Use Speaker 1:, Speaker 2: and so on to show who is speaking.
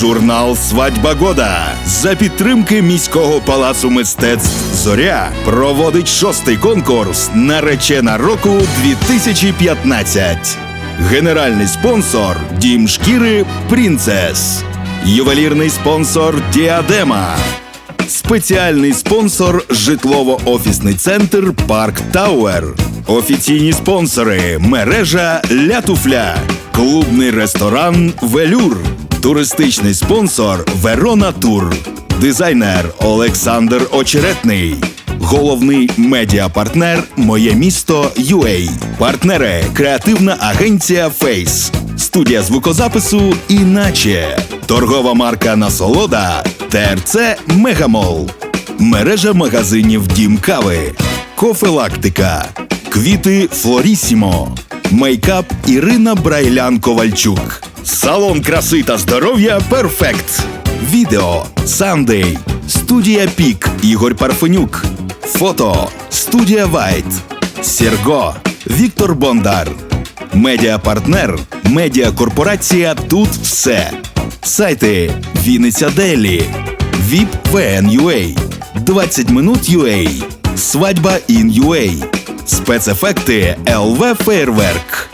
Speaker 1: Журнал Свадьба Года за підтримки міського палацу мистецтв Зоря проводить шостий конкурс Наречена року 2015. Генеральний спонсор Дім шкіри Принцес. Ювелірний спонсор Діадема. Спеціальний спонсор житлово-офісний центр Парк Тауер. Офіційні спонсори мережа Ля Туфля, клубний ресторан Велюр, туристичний спонсор Верона Тур, дизайнер Олександр Очеретний. Головний медіапартнер Моє місто UA. Партнери Креативна агенція Фейс. Студія звукозапису Іначе. Торгова марка Насолода ТРЦ Мегамол. Мережа магазинів Дім Кави. Кофелактика. Квіти Флорісімо. Мейкап Ірина Брайлян Ковальчук. Салон краси та здоров'я Перфект. Відео Сандей. Студія Пік Ігор Парфенюк. Фото Студія Вайт. Сірго Віктор Бондар. Медіапартнер Медіакорпорація Тут все. Сайти Вінниця Делі, ВІП ВН.UA, 20 минут UA, Свадьба ін UA, спецефекти ЛВ Фейерверк.